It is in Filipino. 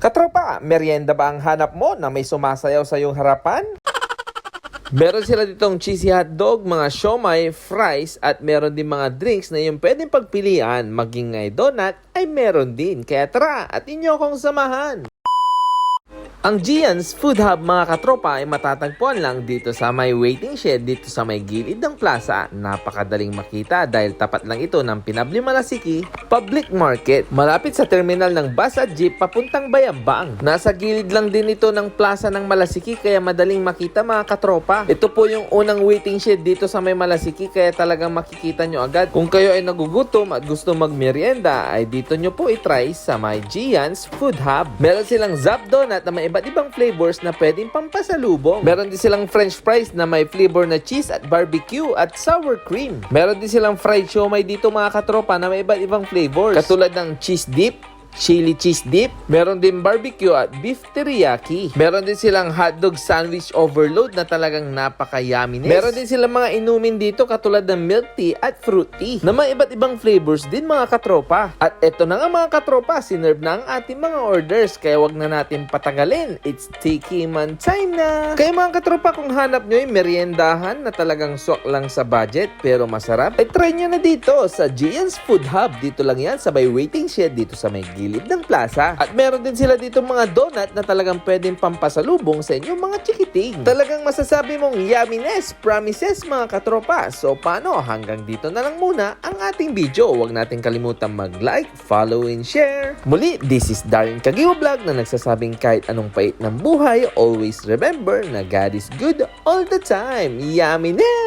Katropa, merienda ba ang hanap mo na may sumasayaw sa iyong harapan? Meron sila ditong cheesy hotdog, mga siomay, fries, at meron din mga drinks na yung pwedeng pagpilian. Maging ay donut ay meron din. Kaya tara, at inyo akong samahan. Ang Gian's Food Hub mga katropa ay matatagpuan lang dito sa may waiting shed dito sa may gilid ng plaza. Napakadaling makita dahil tapat lang ito ng Pinabli Malasiki Public Market. Malapit sa terminal ng bus at jeep papuntang Bayambang. Nasa gilid lang din ito ng plaza ng Malasiki kaya madaling makita mga katropa. Ito po yung unang waiting shed dito sa may Malasiki kaya talagang makikita nyo agad. Kung kayo ay nagugutom at gusto magmerienda ay dito nyo po itry sa may Gian's Food Hub. Meron silang Zap Donut na may iba't ibang flavors na pwedeng pampasalubong. Meron din silang french fries na may flavor na cheese at barbecue at sour cream. Meron din silang fried siomay dito mga katropa na may iba't ibang flavors. Katulad ng cheese dip, chili cheese dip, meron din barbecue at beef teriyaki. Meron din silang hotdog sandwich overload na talagang napaka-yumminess. Meron din silang mga inumin dito katulad ng milk tea at fruit tea na may iba't ibang flavors din mga katropa. At eto na nga mga katropa, sinerve na ang ating mga orders kaya wag na natin patagalin. It's tiki man time na! Kaya mga katropa kung hanap nyo yung meriendahan na talagang swak lang sa budget pero masarap, ay try nyo na dito sa Gian's Food Hub. Dito lang yan sa may waiting shed dito sa may gilid ng plaza. At meron din sila dito mga donut na talagang pwedeng pampasalubong sa inyong mga chikiting. Talagang masasabi mong yumminess, promises mga katropa. So paano? Hanggang dito na lang muna ang ating video. Huwag natin kalimutan mag-like, follow, and share. Muli, this is Darren Kagiwa Vlog na nagsasabing kahit anong pait ng buhay, always remember na God is good all the time. Yumminess!